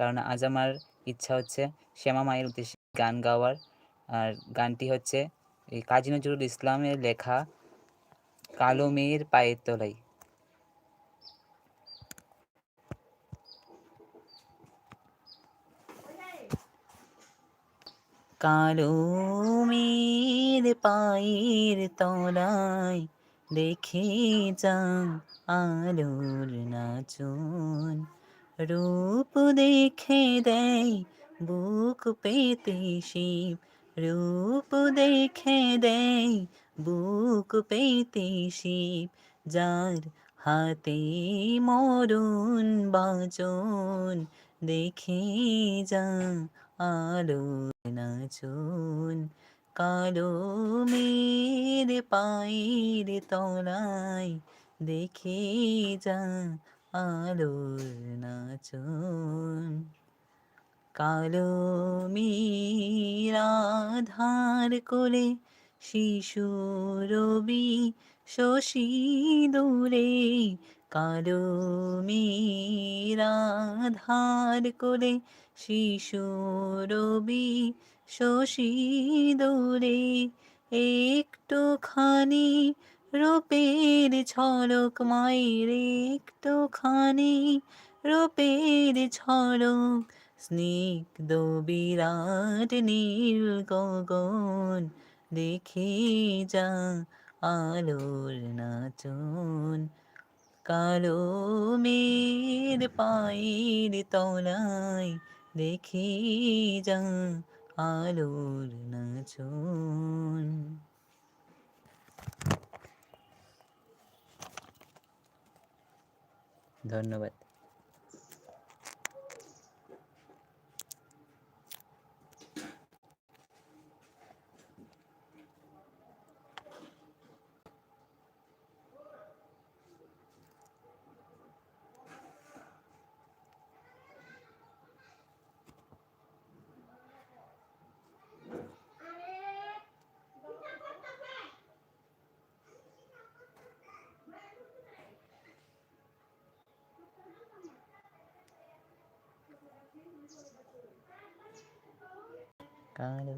কারণ আজ আমার ইচ্ছা হচ্ছে শ্যামা মায়ের উদ্দেশ্যে গান গাওয়ার। আর গানটি হচ্ছে এই কাজী নজরুল ইসলামের লেখা কালো মেয়ের পায়ের তলায় কালো মেয়ের পায়ের তলায় দেখে যা আলোর নাচন। রূপ দেখে দেয়, বুক পেতে শিব। রূপ দেখে দেয়, বুক পেতে শিব। যার হাতে মরণ বাচন, দেখে যা আলোর নাচন। কালো মেয়ের পায়ের তলায়, দেখে যা আলোর নাচন কালো মেয়েরাধার কোলে শিশু রবি শশী দূরে কালো মেয়েরাধার কোলে শিশু রবি শশী দূরে একটুখানি রূপের ঝলক মায়ের একটুখানি, রূপের ঝলক স্নিগ্ধ বিরাট নীল গগন, দেখে যা আলোর নাচন। কালো মেয়ের পায়ের তলায়, দেখে যা আলোর নাচন। ধন্যবাদ। কালো